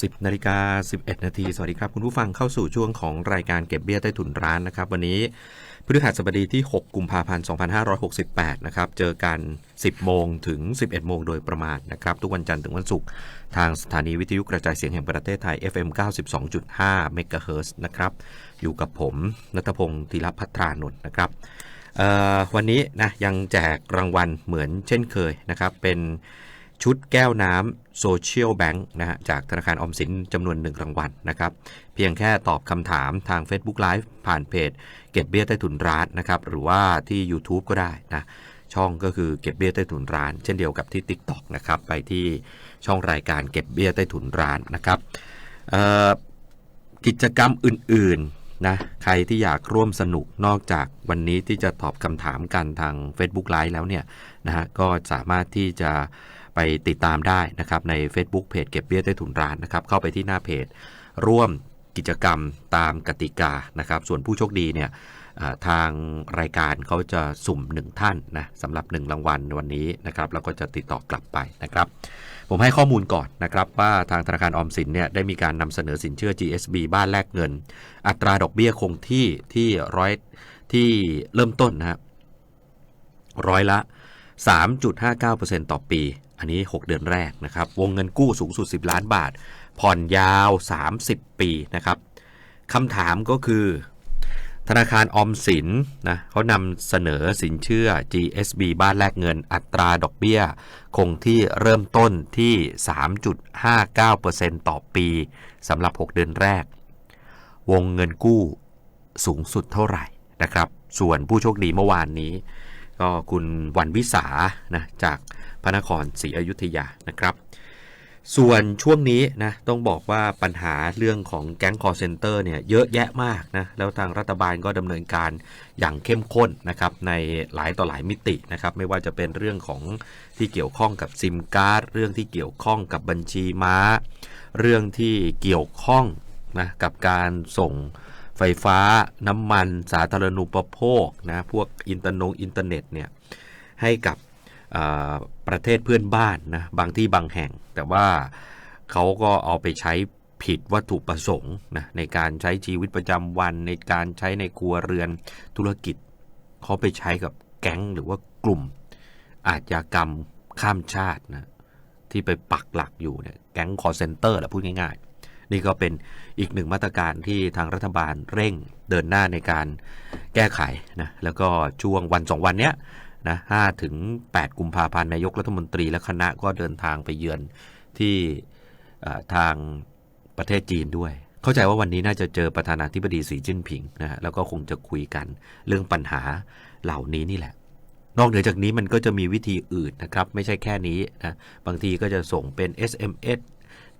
10นาฬิกา11 นาที สวัสดีครับคุณผู้ฟังเข้าสู่ช่วงของรายการเก็บเบี้ยใต้ถุนร้านนะครับ วันนี้พฤหัสบดีที่ 6 กุมภาพันธ์ 2568 นะครับ เจอกัน 10 โมงถึง 11 โมงโดยประมาณนะครับ ทุกวันจันทร์ถึงวันศุกร์ทางสถานีวิทยุกระจายเสียงแห่งประเทศไทย FM 92.5เมกะเฮิรตซ์นะครับ อยู่กับผมนัทพงศ์ธีรพัฒรานนท์นะครับวันนี้นะยังแจกรางวัลเหมือนเช่นเคยนะครับเป็น ชุดแก้วน้ำโซเชียลแบงค์นะฮะจากธนาคารออมสินจำนวนหนึ่งรางวัลนะครับ เพียงแค่ตอบคำถามทาง Facebook Live ผ่านเพจ เก็บเบี้ยใต้ถุนร้านนะครับ หรือว่าที่ YouTube ก็ได้นะ ช่องก็คือเก็บเบี้ยใต้ถุนร้าน เช่นเดียวกับที่ TikTok นะครับ ไปที่ช่องรายการเก็บเบี้ยใต้ถุนร้านนะครับกิจกรรมอื่นๆนะใครที่อยากร่วมสนุกนอกจากวันนี้ที่จะตอบคำถามกันทาง Facebook Live แล้วเนี่ยนะฮะก็สามารถที่จะ ไปติดตามได้นะครับใน Facebook เพจเก็บเบี้ยใต้ถุนร้านนะครับเข้าไปที่หน้าเพจร่วมกิจกรรมตามกติกานะครับส่วนผู้โชคดีเนี่ยทางรายการเขาจะสุ่ม 1 ท่านนะสำหรับ 1 รางวัลวันนี้นะครับแล้วก็จะติดต่อกลับไปนะครับ ผมให้ข้อมูลก่อนนะครับว่าทางธนาคารออมสินเนี่ยได้มีการนำเสนอสินเชื่อ GSB บ้านแลกเงิน อัตราดอกเบี้ยคงที่ที่ร้อยที่เริ่มต้นนะครับร้อยละ 3.59%ต่อปี อันนี้ 6 เดือนแรกนะครับ วงเงินกู้สูงสุด 10 ล้านบาท ผ่อนยาว 30 ปีนะครับคำถามก็คือ ธนาคารออมสินนะเขานำเสนอสินเชื่อ GSB บ้านแลกเงินอัตราดอกเบี้ย คงที่เริ่มต้นที่ 3.59%ต่อปีสำหรับ 6 เดือนแรก วงเงินกู้สูงสุดเท่าไหร่นะครับ ส่วนผู้โชคดีเมื่อวานนี้ ก็คุณวันวิสานะจาก พระนครศรีอยุธยานะครับ ส่วนช่วงนี้นะต้องบอกว่าปัญหาเรื่องของแก๊งคอร์เซนเตอร์เนี่ยเยอะแยะมากนะแล้วทางรัฐบาลก็ดำเนินการอย่างเข้มข้นนะครับในหลายต่อหลายมิตินะครับไม่ว่าจะเป็นเรื่องของที่เกี่ยวข้องกับซิมการ์ดเรื่องที่เกี่ยวข้องกับบัญชีม้า เรื่องที่เกี่ยวข้องนะกับการส่งไฟฟ้าน้ำมันสาธารณูปโภคนะพวกอินเตอร์นงอินเทอร์เน็ตเนี่ยให้กับ ประเทศเพื่อนบ้านนะบางที่บางแห่ง แต่ว่าเขาก็เอาไปใช้ผิดวัตถุประสงค์นะในการใช้ชีวิตประจำวัน ในการใช้ในครัวเรือนธุรกิจ เขาไปใช้กับแก๊งหรือว่ากลุ่ม อาชญากรรมข้ามชาตินะที่ไปปักหลักอยู่เนี่ยแก๊งคอร์เซนเตอร์แหละพูดง่ายๆ นี่ก็เป็นอีกหนึ่งมาตรการที่ทางรัฐบาลเร่งเดินหน้าในการแก้ไขนะแล้วก็ช่วงวันสองวันเนี้ย นะ5ถึง8กุมภาพันธ์นายกรัฐมนตรีและคณะก็เดินทางไปเยือนที่ทางประเทศจีนด้วย เข้าใจว่าวันนี้น่าจะเจอประธานาธิบดีสีจิ้นผิงนะฮะแล้วก็คงจะคุยกันเรื่องปัญหาเหล่านี้นี่แหละ นอกเหนือจากนี้มันก็จะมีวิธีอื่นนะครับ ไม่ใช่แค่นี้นะบางทีก็จะส่งเป็น SMS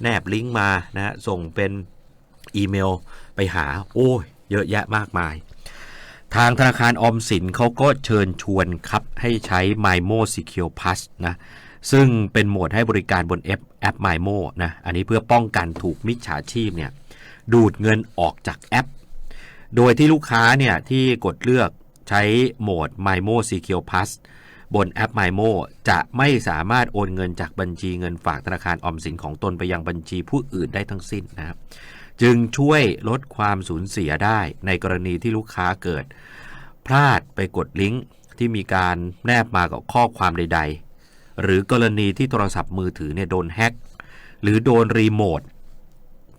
แนบลิงก์มานะฮะส่งเป็นอีเมลไปหา โอ้ยเยอะแยะมากมาย ทางธนาคารออมสินเขาก็เชิญชวนครับ ให้ใช้ MyMo Secure Plus นะซึ่งเป็นโหมดให้บริการบนแอปแอป MyMo นะอันนี้เพื่อป้องกันถูกมิจฉาชีพเนี่ยดูดเงินออกจากแอป โดยที่ลูกค้าเนี่ยที่กดเลือกใช้โหมด MyMo Secure Plus บนแอป MyMo จะไม่สามารถโอนเงินจากบัญชีเงินฝากธนาคารออมสินของตนไปยังบัญชีผู้อื่นได้ทั้งสิ้นนะครับ จึงช่วยลดความสูญเสียได้ในกรณีที่ลูกค้าเกิด พลาดไปกดลิงก์ที่มีการแนบมากับข้อความใด ๆ หรือกรณีที่โทรศัพท์มือถือเนี่ยโดนแฮ็กหรือโดนรีโมท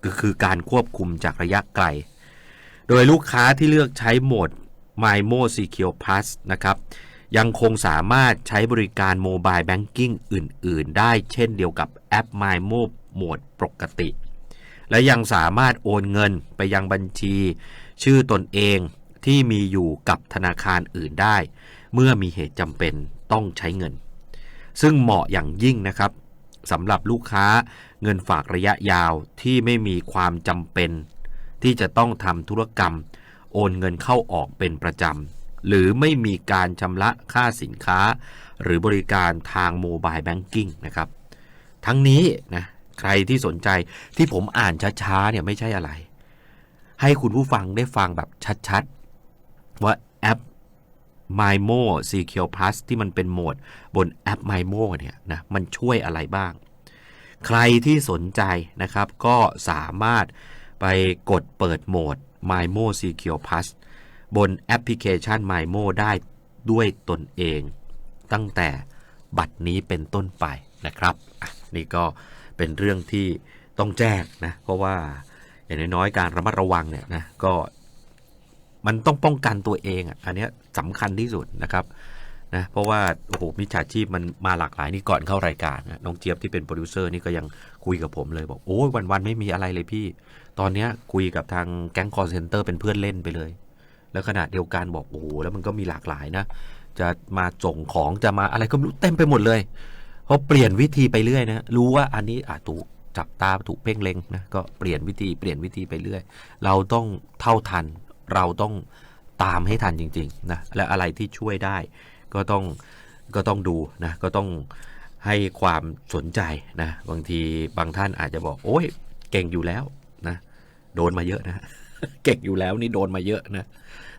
ก็คือการควบคุมจากระยะไกล โดยลูกค้าที่เลือกใช้โหมด MyMo Secure Plus นะครับ ยังคงสามารถใช้บริการโมบายแบงกิ้งอื่น ๆ ได้เช่นเดียวกับแอป MyMo โหมดปกติ และยังสามารถโอนเงินไปยังบัญชี ชื่อตนเองที่มีอยู่กับธนาคารอื่นได้ เมื่อมีเหตุจำเป็นต้องใช้เงิน ซึ่งเหมาะอย่างยิ่งนะครับสำหรับลูกค้าเงินฝากระยะยาวที่ไม่มีความจำเป็น ที่จะต้องทำธุรกรรม โอนเงินเข้าออกเป็นประจำ หรือไม่มีการชำระค่าสินค้า หรือบริการทางโมบายแบงกิ้งนะครับ ทั้งนี้นะ ใครที่สนใจที่ผมอ่านช้าๆเนี่ยไม่ใช่อะไร ให้คุณผู้ฟังได้ฟังแบบชัดๆ ว่าแอป MyMo Secure Plus ที่มันเป็นโหมดบนแอป MyMo เนี่ยนะมันช่วยอะไรบ้าง ใครที่สนใจนะครับก็สามารถไปกดเปิดโหมด MyMo Secure Plus บนแอปพลิเคชัน MyMo ได้ด้วยตนเอง ตั้งแต่บัตรนี้เป็นต้นไปนะครับ นี่ก็ เป็นเรื่องที่ต้องแจ้งนะ เพราะว่าอย่างน้อยๆการระมัดระวังเนี่ยนะก็มันต้องป้องกันตัวเองอะอันนี้สำคัญที่สุดนะครับนะเพราะว่าโอ้โหมิจฉาชีพมันมาหลากหลายนี่ก่อนเข้ารายการนะน้องเจี๊ยบที่เป็นโปรดิวเซอร์นี่ก็ยังคุยกับผมเลยบอกโอ้ยวันๆไม่มีอะไรเลยพี่ ตอนเนี้ยคุยกับทางแก๊งคอร์เซนเตอร์เป็นเพื่อนเล่นไปเลย แล้วขณะเดียวกันบอกโอ้โหแล้วมันก็มีหลากหลายนะ จะมาส่งของจะมาอะไรก็ไม่รู้เต็มไปหมดเลย พราะเปลี่ยนวิธีไปเรื่อยนะรู้ว่าอันนี้อาจถูกจับตาถูกเพ่งเล็งนะก็เปลี่ยนวิธีเปลี่ยนวิธีไปเรื่อย เราต้องเท่าทัน เราต้องตามให้ทันจริงๆนะและอะไรที่ช่วยได้ ก็ต้องก็ต้องดูนะก็ต้องให้ความสนใจนะบางทีบางท่านอาจจะบอก โอ้ยเก่งอยู่แล้วนะโดนมาเยอะนะ เก่งอยู่แล้วนี่โดนมาเยอะนะ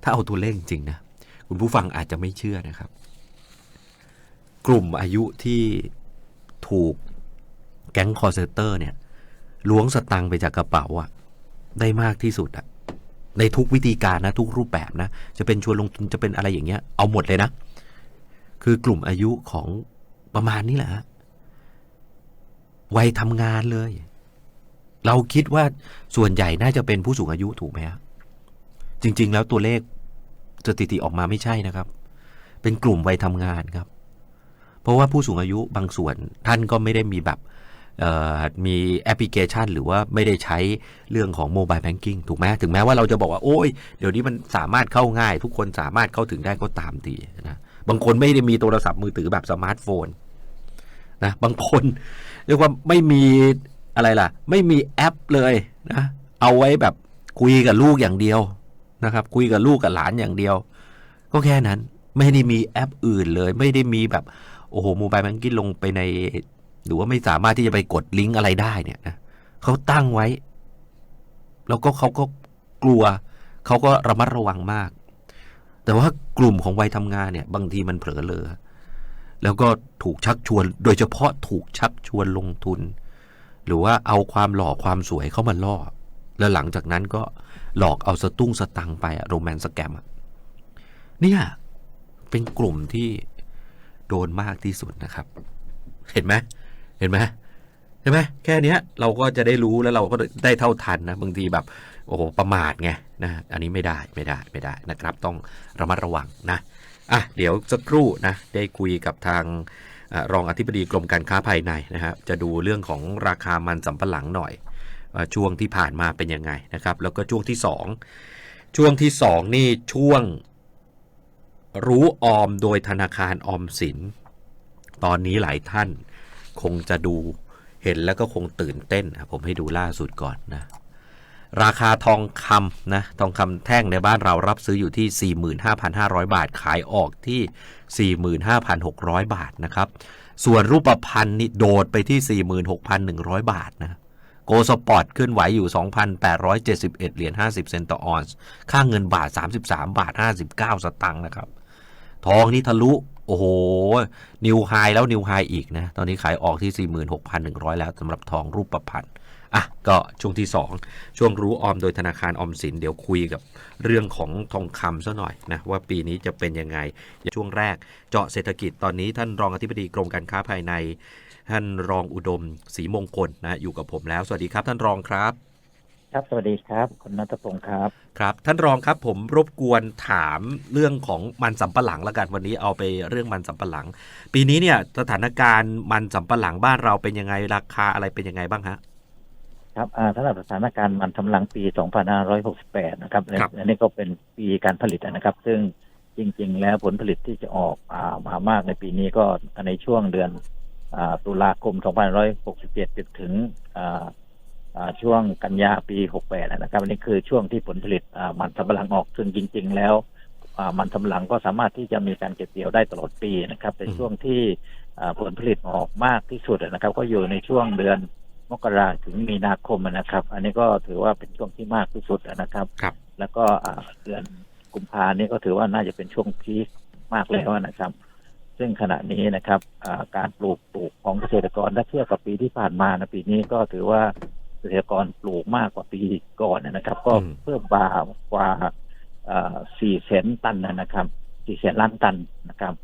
ถ้าเอาตัวเลขจริงๆนะคุณผู้ฟังอาจจะไม่เชื่อนะครับ กลุ่มอายุที่ ถูกแก๊งคอร์เซเตอร์เนี่ยล้วงสตังค์ไปจากกระเป๋าอะได้มากที่สุดอะในทุกวิธีการนะ ทุกรูปแบบนะ จะเป็นชวนลงทุนจะเป็นอะไรอย่างเงี้ย เอาหมดเลยนะ คือกลุ่มอายุของประมาณนี้แหละฮะวัยทำงานเลย เราคิดว่าส่วนใหญ่น่าจะเป็นผู้สูงอายุถูกไหมฮะจริง ๆ แล้วตัวเลขสถิติออกมาไม่ใช่นะครับ เป็นกลุ่มวัยทำงานครับ เพราะว่าผู้สูงอายุบางส่วนท่านก็ไม่ได้มีแบบมีแอปพลิเคชัน หรือว่าไม่ได้ใช้เรื่องของโมบายแบงกิ้งถูกไหมถึงแม้ว่าเราจะบอกว่าโอ้ยเดี๋ยวนี้มันสามารถเข้าง่าย ทุกคนสามารถเข้าถึงได้ก็ตามทีนะบางคนไม่ได้มีโทรศัพท์มือถือแบบสมาร์ทโฟนนะบางคนเรียกว่าไม่มีอะไรล่ะ ไม่มีแอปเลยนะเอาไว้แบบคุยกับลูกอย่างเดียวนะครับ คุยกับลูกกับหลานอย่างเดียว ก็แค่นั้น ไม่ได้มีแอปอื่นเลย ไม่ได้มีแบบ โอ้โหโมบายแบงกิ้งลงไปใน หรือว่าไม่สามารถที่จะไปกดลิงก์อะไรได้เนี่ยนะเขาตั้งไว้ แล้วก็เขาก็กลัว เขาก็ระมัดระวังมาก แต่ว่ากลุ่มของวัยทำงานเนี่ย บางทีมันเผลอเลอแล้วก็ถูกชักชวน โดยเฉพาะถูกชักชวนลงทุน หรือว่าเอาความหล่อความสวยเข้ามาล่อ แล้วหลังจากนั้นก็หลอกเอาสตุ้งสตังไปอะโรแมนสแกมอะเนี่ยเป็นกลุ่มที่ โดนมากที่สุดนะครับ เห็นไหมเห็นไหมเห็นไหมแค่เนี้ยเราก็จะได้รู้แล้วเราก็ได้เท่าทันนะบางทีแบบโอ้โหประมาทไงนะอันนี้ไม่ได้ไม่ได้ไม่ได้นะครับ ต้องระมัดระวังนะอะเดี๋ยวสักครู่นะได้คุยกับทางอรองอธิบดีกรมการค้าภายในนะครับจะดูเรื่องของราคามันสำปะหลังหน่อย ช่วงที่ผ่านมาเป็นยังไงนะครับ แล้วก็ช่วงที่สองช่วงที่สองนี่ช่วง รู้ออมโดยธนาคารออมสิน ตอนนี้หลายท่านคงจะดูเห็นแล้วก็คงตื่นเต้น ผมให้ดูล่าสุดก่อนนะ ราคาทองคำนะทองคำแท่งในบ้านเรารับซื้ออยู่ที่ 45,500 บาท ขายออกที่ 45,600 บาทนะครับ ส่วนรูปพันธ์นี่โดดไปที่ 46,100 บาทนะโกสปอร์ตขึ้นไหวอยู่ 2,871 เหรียญ 50 เซนต์ต่อออนซ์ ค่าเงินบาท 33 บาท 59 สตังค์นะครับ ทองนี่ทะลุ โอ้โห นิวไฮแล้วนิวไฮอีกนะ ตอนนี้ขายออกที่ 46,100 แล้วสำหรับทองรูปประพันธ์อะก็ช่วงที่ 2 ช่วงรู้ออมโดยธนาคารออมสินเดี๋ยวคุยกับเรื่องของทองคำซะหน่อยนะว่าปีนี้จะเป็นยังไงช่วงแรกเจาะเศรษฐกิจตอนนี้ท่านรองอธิบดีกรมการค้าภายใน ท่านรองอุดมศรีมงคลนะอยู่กับผมแล้ว สวัสดีครับท่านรองครับ ครับ สวัสดีครับ คุณนัทพงศ์ครับ ครับ ท่านรองครับผมรบกวนถามเรื่องของมันสำปะหลังละกันวันนี้เอาไปเรื่องมันสำปะหลัง ปีนี้เนี่ยสถานการณ์มันสำปะหลังบ้านเราเป็นยังไงราคาอะไรเป็นยังไงบ้างฮะ ครับอ่าสำหรับสถานการณ์มันทำลังปี 2568 นะครับครับ อันนี้ก็เป็นปีการผลิตนะครับ ซึ่งจริง ๆ แล้วผลผลิตที่จะออกอ่ามามากในปีนี้ก็ในช่วงเดือนอ่าตุลาคม 2567จนถึงอ่าอ่า ช่วงกันยาปี 68 นะครับอันนี้คือช่วงที่ผลผลิตอ่ามันสำปะหลังออกซึ่งจริง ๆ แล้วอ่ามันสำปะหลังก็สามารถที่จะมีการเก็บเกี่ยวได้ตลอดปีนะครับในช่วงที่อ่าผลผลิตออกมากที่สุดนะครับ ก็อยู่ในช่วงเดือนมกราถึงมีนาคมนะครับ อันนี้ก็ถือว่าเป็นช่วงที่มากที่สุดนะครับครับแล้วก็อ่าเดือนกุมภานี้ก็ถือว่าน่าจะเป็นช่วงพีคมากแล้วนะครับ ซึ่งขณะนี้นะครับอ่าการปลูกปลูกของเกษตรกรถ้าเทียบกับปีที่ผ่านมานะปีนี้ก็ถือว่า เกษตรกรปลูกมากกว่าปีก่อนนะครับ ก็อืมเพิ่มบากว่าสี่แสนตันนะครับสี่แสนล้านตันนะครับ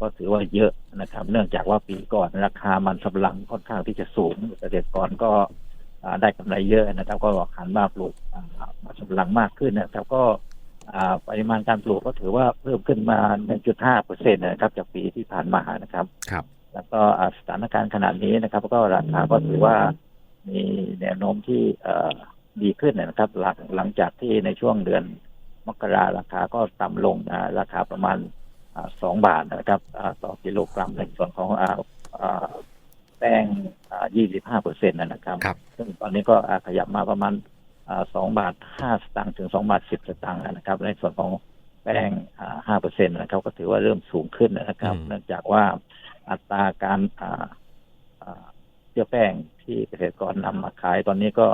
ก็ถือว่าเยอะนะครับ เนื่องจากว่าปีก่อนราคามันสำปะหลังค่อนข้างที่จะสูงเกษตรกรก็อ่าได้กำไรเยอะนะครับ ก็หันมาปลูกอ่ามันสำปะหลังมากขึ้นนะครับ ก็อ่าปริมาณการปลูกก็ถือว่าเพิ่มขึ้นมา 1.5เปอร์เซ็นต์นะครับจากปีที่ผ่านมานะครับ ครับ แล้วก็อ่าสถานการณ์ขนาดนี้นะครับ ก็ราคาก็ถือว่า มีแนวโน้มที่เอ่อดีขึ้นนะครับ หลังหลังจากที่ในช่วงเดือนมกราราคาก็ต่ำลงอ่าราคาประมาณอ่าสองบาทนะครับอ่าต่อกิโลกรัมในส่วนของอ่าอ่าแป้งยี่สิบห้าเปอร์เซ็นต์นะครับครับซึ่งตอนนี้ก็อ่าขยับมาประมาณสองบาทห้าสตางค์ถึงสองบาทสิบสตางค์นะครับ ในส่วนของแป้งห้าเปอร์เซ็นต์นะครับก็ถือว่าเริ่มสูงขึ้นนะครับอืมเนื่องจากว่าอัตราการอ่าอ่าเชื้อแป้ง ที่เกษตรกรนำมาขายตอนนี้ก็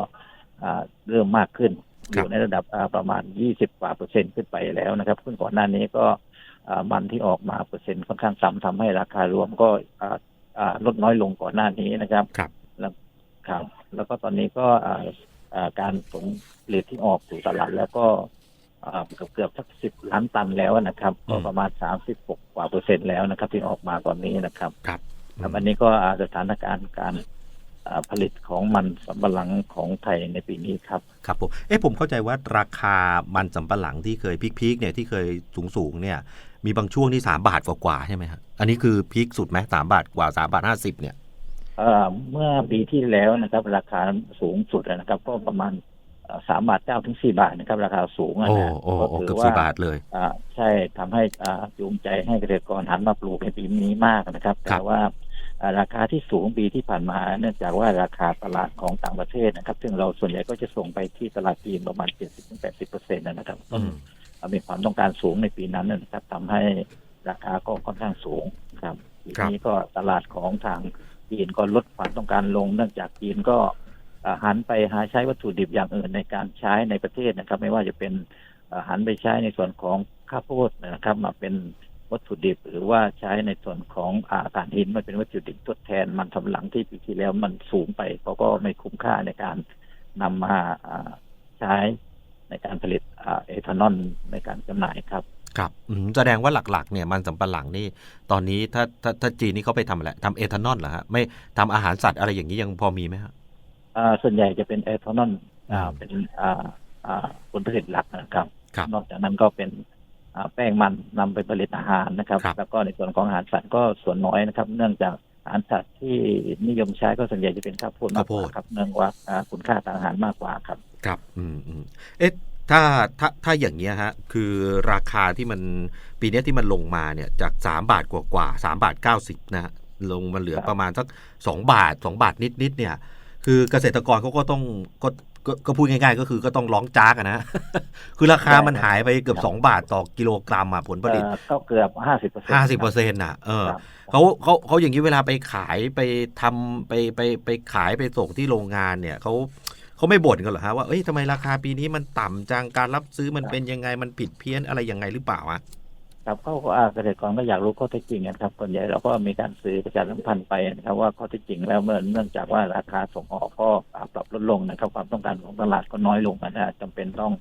อ่าเริ่มมากขึ้น อยู่ในระดับอ่าประมาณ 20กว่าเปอร์เซ็นต์ขึ้นไปแล้วนะครับซึ่งก่อนหน้านี้ก็อ่ามันที่ออกมาเปอร์เซ็นต์ค่อนข้างต่ำทำให้ราคารวมก็อ่าอ่าลดน้อยลงก่อนหน้านี้นะครับครับแล้วครับ แล้วก็ตอนนี้ก็อ่าอ่าการผลผลิตที่ออกสู่ตลาดแล้วก็อ่าเกือบเกือบสักสิบล้านตันแล้วนะครับอืมก็ประมาณสามสิบกว่าเปอร์เซ็นต์แล้วนะครับ ที่ออกมาตอนนี้นะครับ ครับครับอันนี้ก็อ่าสถานการณ์การอ่า ผลิตของมันสำปะหลังของไทยในปีนี้ครับครับผมเอ๊ะผมเข้าใจว่าราคามันสำปะหลังที่เคยพีคๆเนี่ยที่เคยสูงๆเนี่ย มีบางช่วงที่3บาทกว่าๆใช่ไหมฮะอันนี้คือพีคสุดไหมสามบาทกว่า3บาท50เนี่ยเอ่อเมื่อปีที่แล้วนะครับ ราคาสูงสุดนะครับ ก็ประมาณเอ่อสามบาทเก้าถึงสี่บาทนะครับ ราคาสูงอะโอ้นะโอ้ก็โอ้ถืเกือบว่าสี่บาทเลยอ่าใช่ทำให้อ่าจูงใจให้เกษตรกรหันมาปลูกในปีนี้มากนะครับครัแต่บว่าอ่า ราคาที่สูงปีที่ผ่านมา เนื่องจากว่าราคาตลาดของต่างประเทศนะครับ ซึ่งเราส่วนใหญ่ก็จะส่งไปที่ตลาดจีนประมาณ 70-80เปอร์เซ็นต์นะครับอืมมีความต้องการสูงในปีนั้นนะครับทำให้ราคาก็ค่อนข้างสูงครับปีครับนี้ก็ตลาดของทางจีนก็ลดความต้องการลง เนื่องจากจีนก็อ่าหันไปหาใช้วัตถุดิบอย่างอื่นในการใช้ในประเทศนะครับ ไม่ว่าจะเป็นอ่าหันไปใช้ในส่วนของข้าวโพดนะครับ มาเป็น วัตถุดิบ หรือว่าใช้ในส่วนของอาถ่านหินมาเป็นวัตถุดิบทดแทนมันสำปะหลังที่ปีที่แล้วมันสูงไปเขาก็ไม่คุ้มค่าในการนำมาอ่าใช้ในการผลิตอ่าเอทานอลในการจำหน่ายครับครับอืมแสดงว่าหลักๆเนี่ยมันสำปะหลังนี่ตอนนี้ถ้าถ้าถ้าจีนนี่เขาไปทำอะไรทำเอทานอลเหรอฮะไม่ทำอาหารสัตว์อะไรอย่างนี้ยังพอมีไหมฮะอ่าส่วนใหญ่จะเป็นเอทานอลอ่าอืมเป็นอ่าอ่าผลผลิตหลักนะครับครับ นอกจากนั้นก็เป็นอ่า แป้งมันนำไปผลิตอาหารนะครับครับ แล้วก็ในส่วนของอาหารสัตว์ก็ส่วนน้อยนะครับ เนื่องจากอาหารสัตว์ที่นิยมใช้ก็ส่วนใหญ่จะเป็นข้าวโพดมากกว่าครับเนื่องว่าอ่าคุณค่าทางอาหารมากกว่าครับ ครับ อืมอืมเอ๊ะถ้าถ้าถ้าอย่างเงี้ยฮะคือราคาที่มันปีเนี้ยที่มันลงมาเนี่ยจาก 3 บาทกว่ากว่าสามบาท 90นะฮะลงมาเหลือครับประมาณสัก 2 บาท 2 บาทนิดๆเนี่ย คือเกษตรกรเขาก็ต้องก็ ก็ก็พูดง่ายๆ ก็คือก็ต้องร้องจากอะนะ คือราคามันหายไปเกือบ 2 บาทต่อกิโลกรัมอะผลผลิตเอ่อก็เกือบห้าสิบเปอร์เซ็นต์ห้าสิบเปอร์เซ็นต์อะเออเขาเขาเขาอย่างนี้เวลาไปขายไปทำไปไปไปขายไปส่งที่โรงงานเนี่ยเขาเขาไม่บ่นกันเหรอฮะว่าเอ้ยทำไมราคาปีนี้มันต่ำจังการรับซื้อมันเป็นยังไงมันผิดเพี้ยนอะไรยังไงหรือเปล่าอะ ครับก็อ่าเกษตรกรก็อยากรู้ข้อเท็จจริงนะครับส่วนใหญ่เราก็มีการสื่อประชาสัมพันธ์ไปนะครับ ว่าข้อเท็จจริงแล้วเมื่อเนื่องจากว่าราคาส่งออกก็อ่าปรับลดลงนะครับ ความต้องการของตลาดก็น้อยลงนะฮะจำเป็นต้อง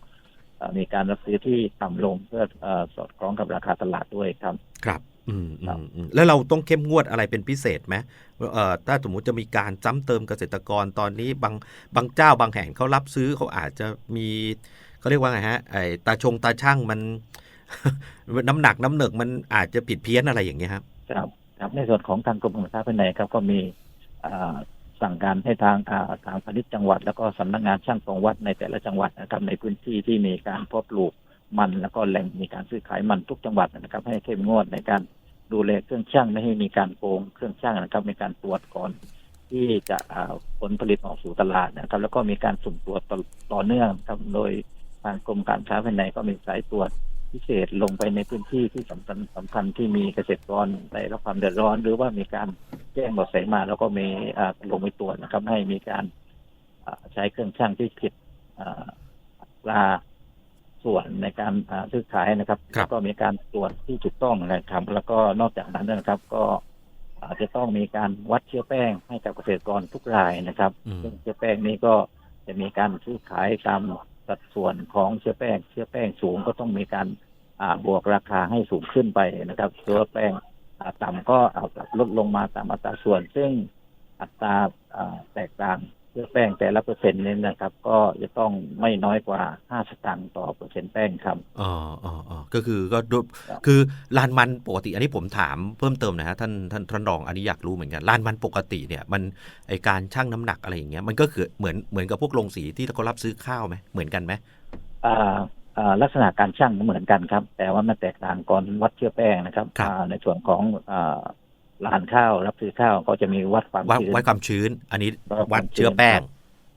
อ่ามีการรับซื้อที่ต่ำลงเพื่อเอ่อสอดคล้องกับราคาตลาดด้วยครับ ครับอืมอืครับมอืมแล้วเราต้องเข้มงวดอะไรเป็นพิเศษไหมเอ่อถ้าสมมุติจะมีการจ้ำเติมเกษตรกรตอนนี้บางบางเจ้าบางแห่งเขารับซื้อเขาอาจจะมีเขาเรียกว่าไงฮะไอ้ตาชงตาช่างมัน น้ำหนักน้ำหนึกมันอาจจะผิดเพี้ยนอะไรอย่างเงี้ยครับ ครับครับในส่วนของทางกรมการค้าภายในครับก็มีสั่งการให้ทางทางพาณิชย์จังหวัด แล้วก็สำนักงานช่างตรงวัดในแต่ละจังหวัดนะครับในพื้นที่ที่มีการเพาะปลูกมันแล้วก็แหล่งมีการซื้อขายมันทุกจังหวัดนะครับ ให้เข้มงวดในการดูแลเครื่องช่างไม่ให้มีการโกงเครื่องช่างนะครับ มีการตรวจก่อน ที่จะผลผลิตออกสู่ตลาดนะครับ แล้วก็มีการสุ่มตรวจต่อเนื่องครับโดยทางกรมการค้าภายในก็มีสายตรวจ พิเศษลงไปในพื้นที่ที่สำคัญสำคัญที่มีเกษตรกรได้รับความเดือดร้อน หรือว่ามีการแจ้งเบาะแสมา แล้วก็มีอ่าลงไปตรวจนะครับ ให้มีการอ่าใช้เครื่องช่างที่ผิดอ่าอัตราส่วนในการอ่าซื้อขายนะครับครับแล้วก็มีการตรวจที่ถูกต้องนะครับ แล้วก็นอกจากนั้นนะครับ ก็อาจจะต้องมีการวัดเชื้อแป้งให้กับเกษตรกรทุกรายนะครับอืมซึ่งเชื้อแป้งนี้ก็จะมีการซื้อขายตาม สัดส่วนของเชื้อแป้ง เชื้อแป้งสูงก็ต้องมีการอ่าบวกราคาให้สูงขึ้นไปนะครับ เชื้อแป้งอ่าต่ำก็เอาลดลงมาตามอัตราส่วน ซึ่งอัตราอ่าแตกต่าง เชื้อแป้งแต่ละเปอร์เซ็นต์นี้นะครับ ก็จะต้องไม่น้อยกว่า5สตางค์ต่อเปอร์เซ็นต์แป้งครับอ๋ออ๋ออ๋อก็คือก็ดูครับคือลานมันปกติ อันนี้ผมถามเพิ่มเติมนะฮะท่านท่านท่านรองอันนี้อยากรู้เหมือนกันลานมันปกติเนี่ย มันไอการชั่งน้ำหนักอะไรอย่างเงี้ยมันก็คือเหมือนเหมือนกับพวกโรงสีที่เขารับซื้อข้าวไหมเหมือนกันไหมอ่าอ่าลักษณะการชั่งเหมือนกันครับ แต่ว่ามันแตกต่างก่อนวัดเชื้อแป้งนะครับอ่าในส่วนของอ่า ร้านข้าวรับซื้อข้าวก็จะมีวัดความวัดชื้นวัดความชื้น อันนี้วัดความวัดเชื้อแป้งชื้น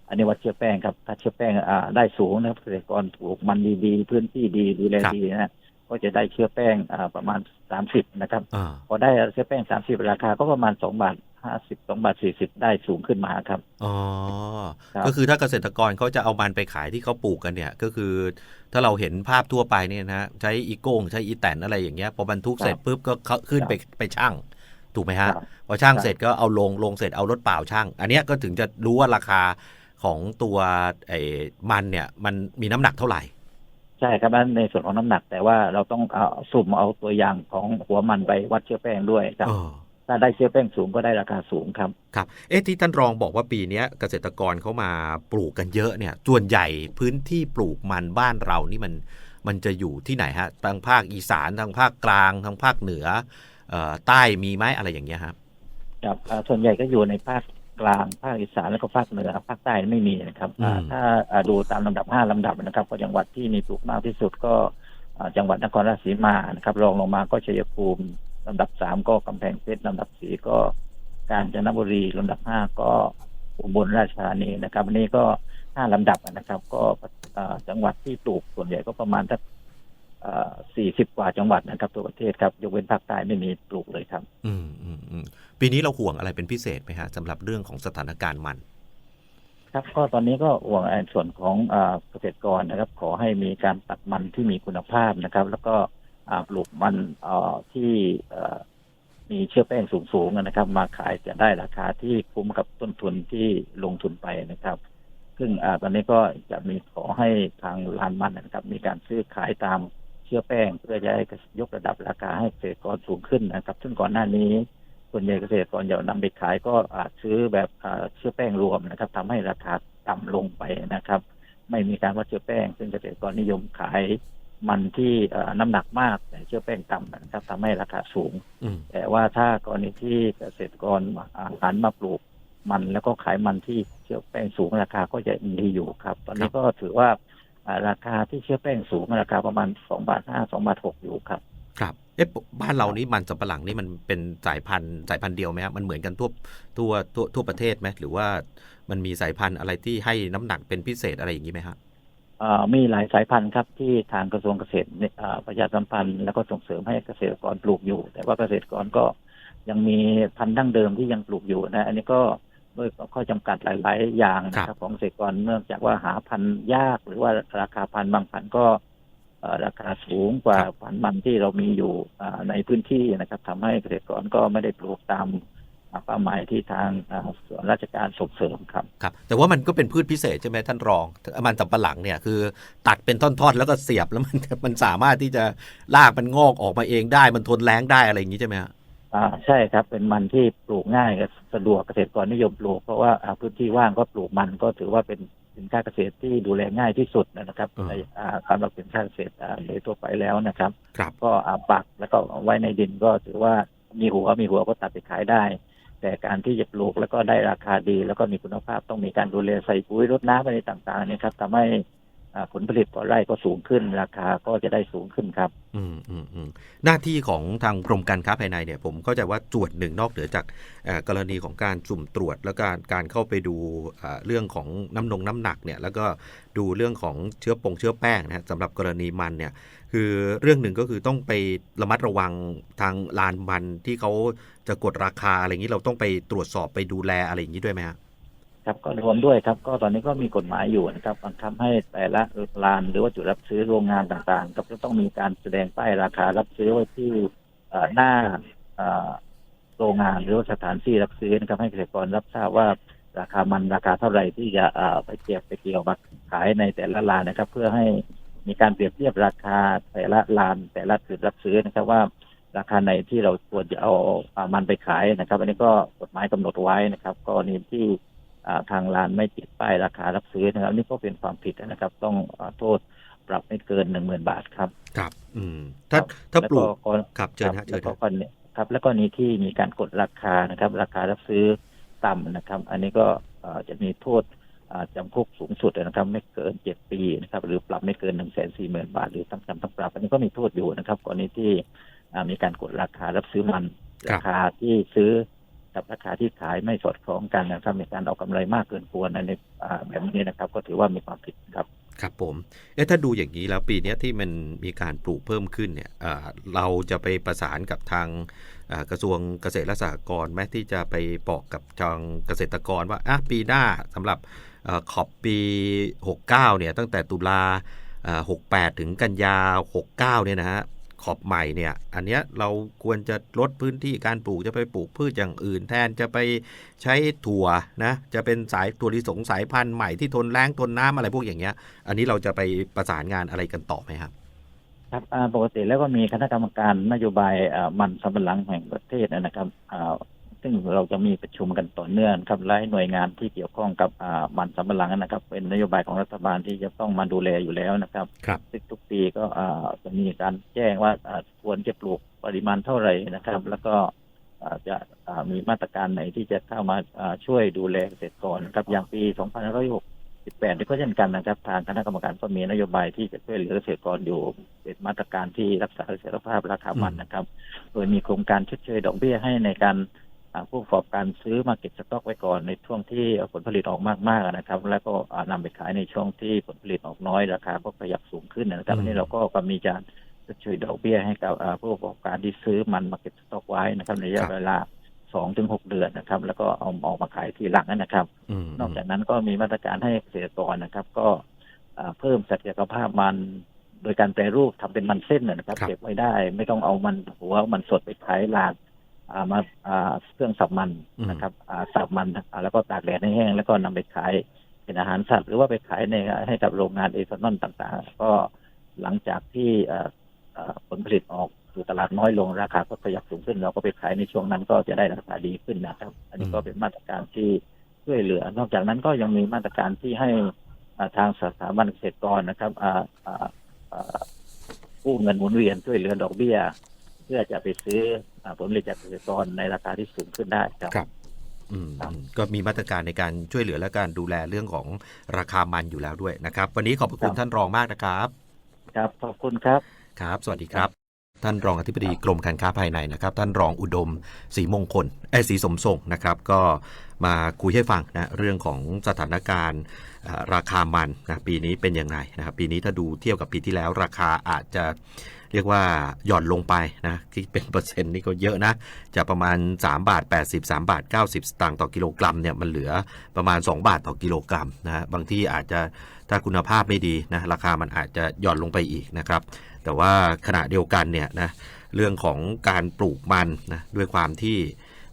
อันนี้วัดเชื้อแป้งครับ ถ้าเชื้อแป้งอ่าได้สูงนะครับเกษตรกรปลูกมันดีๆพื้นที่ดีดูแลครับดีนะก็จะได้เชื้อแป้งอ่าประมาณสามสิบนะครับอ่าพอได้เชื้อแป้งสามสิบราคาก็ประมาณสองบาทห้าสิบสองบาทสี่สิบได้สูงขึ้นมาครับอ๋อครับก็คือถ้าเกษตรกรเขาจะเอามันไปขายที่เขาปลูกกันเนี่ย ก็คือ ถ้าเราเห็นภาพทั่วไปเนี่ยนะฮะใช้อีโก้งใช้อีแตนอะไรอย่างเงี้ยพอบรรทุกเสร็จปุ๊บก็เข้าขึ้นไปไปช่าง ถูกไหมฮะครับพอช่างครับเสร็จก็เอาลงลงเสร็จเอารถเปล่าช่าง อันเนี้ยก็ถึงจะรู้ว่าราคาของตัวไอ้มันเนี่ย มันมีน้ำหนักเท่าไหร่ ใช่ครับนั่นในส่วนของน้ำหนัก แต่ว่าเราต้องเอาสุ่มเอาตัวอย่างของหัวมันไปวัดเชื้อแป้งด้วยครับเออถ้าได้เชื้อแป้งสูงก็ได้ราคาสูงครับครับ เอ๊ะที่ท่านรองบอกว่าปีเนี้ยเกษตรกรเขามาปลูกกันเยอะเนี่ย ส่วนใหญ่พื้นที่ปลูกมันบ้านเรานี่มันมันจะอยู่ที่ไหนฮะทางภาคอีสานทางภาคกลางทางภาคเหนือเอ่อ ใต้มีไหมอะไรอย่างเงี้ยครับครับอ่าส่วนใหญ่ก็อยู่ในภาคกลางภาคอีสานแล้วก็ภาคเหนือภาคใต้ไม่มีนะครับอ่าอืมถ้าอ่าดูตามลำดับห้าลำดับนะครับ ก็จังหวัดที่มีปลูกมากที่สุดก็อ่าจังหวัดนครราชสีมานะครับรองลงมาก็ชัยภูมิลำดับสามก็กำแพงเพชรลำดับสี่ก็กาญจนบุรีลำดับห้าก็อุบลราชธานีนะครับอันนี้ก็ห้าลำดับนะครับ ก็อ่าจังหวัดที่ปลูกส่วนใหญ่ก็ประมาณสัก สี่สิบกว่าจังหวัดนะครับตัวประเทศครับยกเว้นภาคใต้ไม่มีปลูกเลยครับ อืมอืมอืมปีนี้เราห่วงอะไรเป็นพิเศษไหมฮะสำหรับเรื่องของสถานการณ์มัน ครับก็ตอนนี้ก็ห่วงในส่วนของอาเกษตรกรนะครับ ขอให้มีการตัดมันที่มีคุณภาพนะครับ แล้วก็อ่าปลูกมันเอ่อที่เอ่อมีเชื้อแป้งสูงๆนะครับ มาขายจะได้ราคาที่คุ้มกับต้นทุนที่ลงทุนไปนะครับ ซึ่งอาตอนนี้ก็จะมีขอให้ทางร้านมันนะครับ มีการซื้อขายตาม เชื้อแป้งเพื่อจะให้ยกระดับราคาให้เกษตรกรสูงขึ้นนะครับ ซึ่งก่อนหน้านี้ส่วนใหญ่เกษตรกรอย่านำไปขายก็อาจซื้อแบบอ่าเชื้อแป้งรวมนะครับทำให้ราคาต่ำลงไปนะครับ ไม่มีการวัดเชื้อแป้ง ซึ่งเกษตรกรนิยมขายมันที่เอ่อน้ำหนักมากแต่เชื้อแป้งต่ำนะครับทำให้ราคาสูงอืมแต่ว่าถ้ากรณีที่เกษตรกรอ่าหันมาปลูกมันแล้วก็ขายมันที่เชื้อแป้งสูงราคาก็จะดีอยู่ครับ ตอนนี้ก็ถือว่าอ่า ราคาที่เชื้อแป้งสูงราคาประมาณสองบาทห้าสองบาทหกอยู่ครับ ครับเอ๊ะบ้านเรานี่มันสำปะหลังนี่มันเป็นสายพันธุ์สายพันธุ์เดียวไหมครับมันเหมือนกันทั่วทั่วทั่วทั่วประเทศไหมหรือว่ามันมีสายพันธุ์อะไรที่ให้น้ำหนักเป็นพิเศษอะไรอย่างนี้ไหมฮะอ่ามีหลายสายพันธุ์ครับที่ทางกระทรวงเกษตรเนี่ยอ่าประชาสัมพันธ์แล้วก็ส่งเสริมให้เกษตรกรปลูกอยู่ แต่ว่าเกษตรกรก็ยังมีพันธุ์ดั้งเดิมที่ยังปลูกอยู่นะ อันนี้ก็ ด้วยข้อจำกัดหลาย ๆ อย่างนะครับของเกษตรกรเนื่องจากว่าหาพันธุ์ยากหรือว่าราคาพันธุ์บางพันธุ์ก็เอ่อราคาสูงกว่าพันธุ์มันที่เรามีอยู่อ่าในพื้นที่นะครับทำให้เกษตรกรก็ไม่ได้ปลูกตามอ่าเป้าหมายที่ทางอ่าส่วนราชการส่งเสริมครับครับ แต่ว่ามันก็เป็นพืชพิเศษใช่ไหมท่านรอง มันสำปะหลังเนี่ยคือตัดเป็นท่อนๆ แล้วก็เสียบแล้วมันมันสามารถที่จะรากมันงอกออกมาเองได้ มันทนแรงได้อะไรอย่างนี้ใช่ไหมฮะ อ่าใช่ครับ เป็นมันที่ปลูกง่ายกับสะดวกเกษตรกรนิยมปลูก เพราะว่าอ่าพื้นที่ว่างก็ปลูกมันก็ถือว่าเป็นสินค้าเกษตรที่ดูแลง่ายที่สุดนะครับอืมในอ่าสำหรับสินค้าเกษตรอ่าโดยทั่วไปแล้วนะครับครับก็อาปักแล้วก็เอาไว้ในดินก็ถือว่ามีหัวมีหัวก็ตัดไปขายได้ แต่การที่จะปลูกแล้วก็ได้ราคาดี แล้วก็มีคุณภาพต้องมีการดูแลใส่ปุ๋ยรดน้ำอะไรต่างๆเนี่ยครับทำให้อ่า ผลผลิตต่อไร่ก็สูงขึ้น ราคาก็จะได้สูงขึ้นครับ อืมอืมอืมหน้าที่ของทางกรมการค้าภายในเนี่ย ผมเข้าใจว่าส่วนหนึ่งนอกเหนือจากกรณีของการสุ่มตรวจ แล้วการการเข้าไปดูเรื่องของน้ำนงน้ำหนักเนี่ย แล้วก็ดูเรื่องของเชื้อปงเชื้อแป้งนะฮะสำหรับกรณีมันเนี่ย คือเรื่องหนึ่งก็คือต้องไประมัดระวังทางลานมันที่เขาจะกดราคาอะไรอย่างนี้เราต้องไปตรวจสอบไปดูแลอะไรอย่างนี้ด้วยไหมฮะ ครับก็รวมด้วยครับ ก็ตอนนี้ก็มีกฎหมายอยู่นะครับบังคับให้แต่ละลานหรือว่าจุดรับซื้อโรงงานต่างๆก็จะต้องมีการแสดงป้ายราคารับซื้อไว้ที่หน้าโรงงานหรือว่าสถานที่รับซื้อนะครับให้เกษตรกรรับทราบว่าราคามันราคาเท่าไหร่ที่จะไปเก็บไปเกี่ยวมาขายในแต่ละลานนะครับ เพื่อให้มีการเปรียบเทียบราคาแต่ละลานแต่ละจุดรับซื้อนะครับว่าราคาไหนที่เราควรจะเอามันไปขายนะครับ อันนี้ก็กฎหมายกำหนดไว้นะครับกรณีที่ ทางร้านไม่ติดป้ายราคารับซื้อนะครับอันนี่ก็เป็นความผิดนะครับ ต้องอาโทษปรับไม่เกินหนึ่งหมื่นบาทครับ ครับ อืม ถ้าถ้าปลูกแล้วครับเชิญฮะคเชิรับญแล้วฮะก็กรณีครับ แล้วก็นี้ที่มีการกดราคานะครับ ราคารับซื้อต่ำนะครับ อันนี้ก็เอ่อจะมีโทษอ่าจำคุกสูงสุดนะครับ ไม่เกินเจ็ดปีนะครับ หรือปรับไม่เกินหนึ่งแสนสี่หมื่นบาท หรือทั้งจำทั้งปรับ อันนี้ก็มีโทษอยู่นะครับกรณีที่อ่ามีการกดราคารับซื้อมันครับราคาที่ซื้อ กับราคาที่ขายไม่สอดคล้องกันนะครับมีการเอากำไรมากเกินควรในแบบนี้นะครับ ก็ถือว่ามีความผิดครับครับผม เอ๊ะถ้าดูอย่างนี้แล้วปีนี้ที่มันมีการปลูกเพิ่มขึ้นเนี่ยเราจะไปประสานกับทางกระทรวงเกษตรและสหกรณ์ไหมที่จะไปบอกกับทางเกษตรกรว่าอะปีหน้าสำหรับขอบปี 69เนี่ยตั้งแต่ตุลา68 ถึงกันยา 69เนี่ยนะฮะ ขอบใหม่เนี่ย อันเนี้ยเราควรจะลดพื้นที่การปลูกจะไปปลูกพืชอย่างอื่น แทนจะไปใช้ถั่วนะจะเป็นสายถั่วลิสงสายพันธุ์ใหม่ที่ทนแรงทนน้ำอะไรพวกอย่างเงี้ย อันนี้เราจะไปประสานงานอะไรกันต่อไหมครับครับปกติแล้วก็มีคณะกรรมการนโยบายมันสำปะหลังแห่งประเทศนะครับอ่า ซึ่งเราจะมีประชุมกันต่อเนื่องครับและหน่วยงานที่เกี่ยวข้องกับอ่ามันสำปะหลังนะครับ เป็นนโยบายของรัฐบาลที่จะต้องมาดูแลอยู่แล้วนะครับครับซึ่งทุกปีก็อ่าจะมีการแจ้งว่าอ่าควรจะปลูกปริมาณเท่าไหร่นะครับ แล้วก็อ่าจะอ่ามีมาตรการไหนที่จะเข้ามาอ่าช่วยดูแลเกษตรกรครับอย่างปี2568นี่ก็เช่นกันนะครับ ทางคณะกรรมการก็มีนโยบายที่จะช่วยเหลือเกษตรกรอยู่เป็นมาตรการที่รักษาเสถียรภาพราคามันนะครับ โดยมีโครงการชดเชยดอกเบี้ยให้ในการอ่า ผู้ประกอบการซื้อมาเก็บสต็อกไว้ก่อนในช่วงที่ผลผลิตออกมากๆนะครับ แล้วก็อ่านำไปขายในช่วงที่ผลผลิตออกน้อยราคาก็ขยับสูงขึ้นนะครับอืมอันนี้เราก็ก็มีการชดเชยดอกเบี้ยให้กับอ่าผู้ประกอบการที่ซื้อมันมาเก็บสต็อกไว้นะครับในระยะเวลาสองถึงหกเดือนนะครับ แล้วก็เอาออกมาขายทีหลังนะครับอืมนอกจากนั้นก็มีมาตรการให้เกษตรกรนะครับ ก็อ่าเพิ่มศักยภาพมันโดยการแปรรูปทำเป็นมันเส้นนะครับครับ เก็บไว้ได้ ไม่ต้องเอามันหัวมันสดไปขายลานอ่า มาอ่าเครื่องสับมันนะครับอ่าสับมันอ่าแล้วก็ตากแดดให้แห้งแล้วก็นำไปขายเป็นอาหารสัตว์หรือว่าไปขายในให้กับโรงงานเอทานอลต่างๆ ก็หลังจากที่อ่าอ่าผลผลิตออกสู่ตลาดน้อยลงราคาก็ขยับสูงขึ้น เราก็ไปขายในช่วงนั้นก็จะได้ราคาดีขึ้นนะครับ อันนี้ก็เป็นมาตรการที่ช่วยเหลือ นอกจากนั้นก็ยังมีมาตรการที่ให้อ่าทางสถาบันเกษตรกรนะครับอ่าอ่าอ่ากู้เงินหมุนเวียนช่วยเหลือดอกเบี้ยเพื่อจะไปซื้ออาผลผลิตจากเกษตรกรในราคาที่สูงขึ้นได้ครับครับอืมครับอืมก็มีมาตรการในการช่วยเหลือและการดูแลเรื่องของราคามันอยู่แล้วด้วยนะครับ วันนี้ขอบพระคุณท่านรองมากนะครับ ครับขอบคุณครับครับ สวัสดีครับ ท่านรองอธิบดีกรมการค้าภายในนะครับ ท่านรองอุดมศรีมงคลเอยศรีสมทรงนะครับ ก็มาคุยให้ฟังนะเรื่องของสถานการณ์อ่าราคามันนะปีนี้เป็นยังไงนะครับปีนี้ถ้าดูเทียบกับปีที่แล้วราคาอาจจะ เรียกว่าหย่อนลงไปนะที่เป็นเปอร์เซ็นต์นี่ก็เยอะนะจากประมาณ 3 บาท 80 3 บาท 90 สตางค์ต่อกิโลกรัมเนี่ยมันเหลือประมาณ 2 บาทต่อกิโลกรัมนะฮะบางที่อาจจะถ้าคุณภาพไม่ดีนะราคามันอาจจะหย่อนลงไปอีกนะครับ แต่ว่าขณะเดียวกันเนี่ยนะเรื่องของการปลูกมันนะด้วยความที่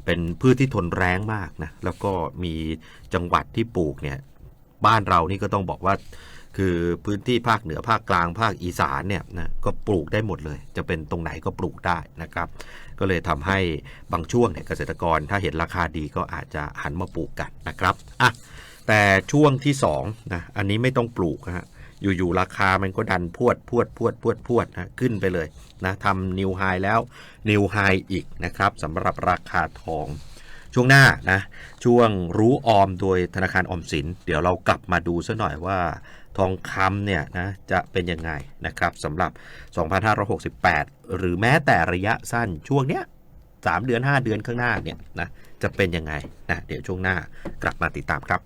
เป็นพืชที่ทนแรงมากนะแล้วก็มีจังหวัดที่ปลูกเนี่ยบ้านเรานี่ก็ต้องบอกว่า คือพื้นที่ภาคเหนือภาคกลางภาคอีสานเนี่ยนะก็ปลูกได้หมดเลย จะเป็นตรงไหนก็ปลูกได้นะครับ ก็เลยทำให้บางช่วงเนี่ยเกษตรกรถ้าเห็นราคาดีก็อาจจะหันมาปลูกกันนะครับอะแต่ช่วงที่2นะอันนี้ไม่ต้องปลูกนะฮะอยู่ๆราคามันก็ดันพวดพวดพวดพวดพวดนะขึ้นไปเลยนะทำนิวไฮแล้วนิวไฮอีกนะครับสำหรับราคาทองช่วงหน้านะช่วงรู้ออมโดยธนาคารออมสิน เดี๋ยวเรากลับมาดูซะหน่อยว่า ทองคำเนี่ยนะจะเป็นยังไงนะครับสำหรับ 2568 หรือแม้แต่ระยะสั้นช่วงเนี้ย3เดือน 5 เดือนข้างหน้าเนี่ยนะจะเป็นยังไงนะเดี๋ยวช่วงหน้ากลับมาติดตามครับ